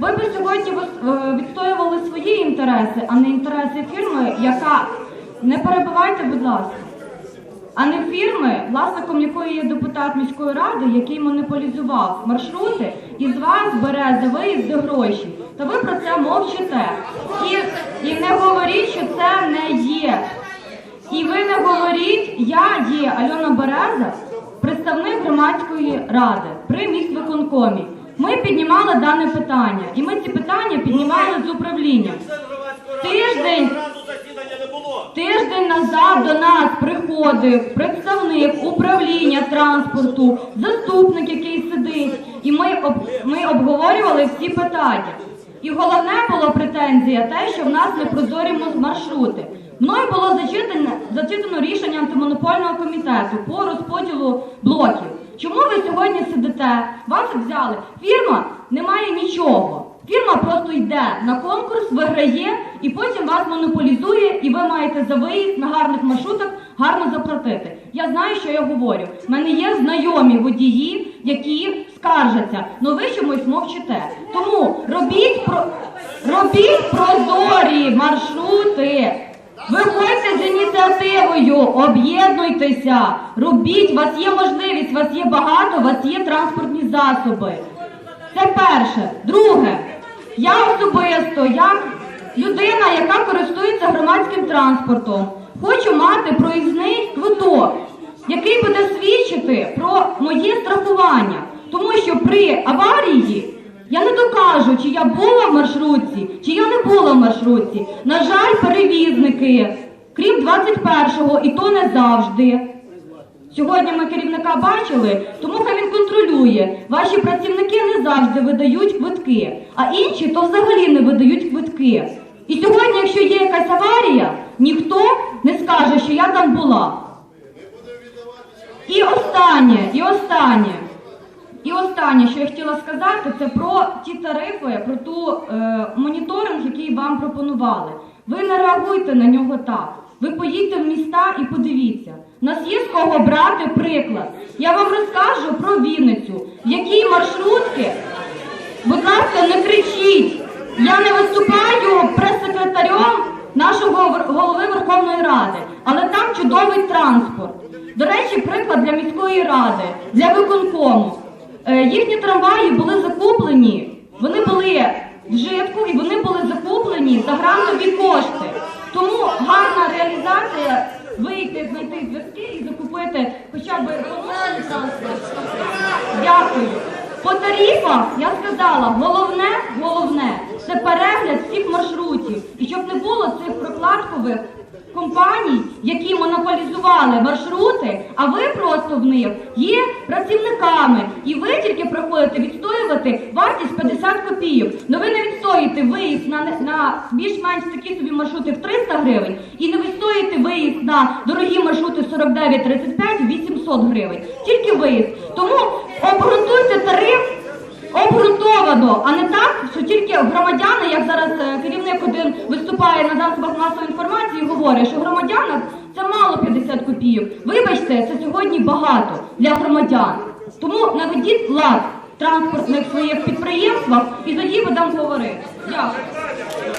Ви б сьогодні е, відстоювали свої інтереси, а не інтереси фірми, яка не перебивайте, будь ласка. А не фірми, власником якої є депутат міської ради, який монополізував маршрути і з вас бере за виїзди гроші. Та ви про це мовчите. І, і не говоріть, що це не є. І ви не говоріть, я є Альона Береза, представник громадської ради при міськвиконкомі. Ми піднімали дане питання, і ми ці питання піднімали з управлінням. Тиждень. Тиждень назад до нас приходив представник управління транспорту, заступник, який сидить, і ми, об, ми обговорювали всі питання. І головне було претензія те, що в нас не прозорі маршрути. Мною було зачитане, зачитано рішення антимонопольного комітету по розподілу блоків. Чому ви сьогодні сидите? Вас взяли. Фірма не має нічого. Фірма просто йде на конкурс, виграє і потім вас монополізує, і ви маєте за виїзд на гарних маршрутах гарно заплатити. Я знаю, що я говорю. У мене є знайомі водії, які скаржаться, але ви чомусь мовчите. Тому робіть про робіть прозорі маршрути. Виходьте з ініціативою, об'єднуйтеся, робіть, у вас є можливість, у вас є багато, у вас є транспортні засоби. Це перше. Друге, я особисто, як людина, яка користується громадським транспортом, хочу мати проїзний квиток, який буде свідчити про моє страхування. Тому що при аварії я не докажу, чи я була в маршрутці, чи я не була в маршрутці. На жаль, перевізники, крім 21-го, і то не завжди. Сьогодні ми керівника бачили, тому хай він контролює. Ваші працівники не завжди видають квитки, а інші то взагалі не видають квитки. І сьогодні, якщо є якась аварія, ніхто не скаже, що я там була. І останнє, і останнє. І останнє, що я хотіла сказати, це про ті тарифи, про ту е, моніторинг, який вам пропонували. Ви не реагуйте на нього так. Ви поїдьте в міста і подивіться. Нас є з кого брати приклад. Я вам розкажу про Вінницю, в якій маршрутки. Будь ласка, не кричіть. Я не виступаю прес-секретарем нашого голови Верховної Ради, але там чудовий транспорт. До речі, приклад для міської ради, для виконкому. Е, їхні трамваї були закуплені, вони були в житку і вони були закуплені за грантові кошти. Тому гарна реалізація зв'язки і закупити хоча б. Дякую. По тарифах я сказала, головне, головне це перегляд всіх маршрутів. І щоб не було цих прокладкових компаній, які монополізували маршрути, а ви просто в них є працівниками, і ви тільки приходите відстоювати вартість 50 копійок. Но ви не відстоїте виїзд на, на більш-менш такі собі маршрути в 300 гривень і не виїзд на дорогі маршрути 49-35 800 гривень. Тільки виїзд. Тому обґрунтуйте тариф обґрунтовано, а не так, що тільки громадяни, як зараз е, керівник один виступає на засобах масової інформації, говорить, що громадянам це мало 50 копійок. Вибачте, це сьогодні багато для громадян. Тому наведіть лад транспортних своїх підприємствах і тоді будемо говорити. Дякую.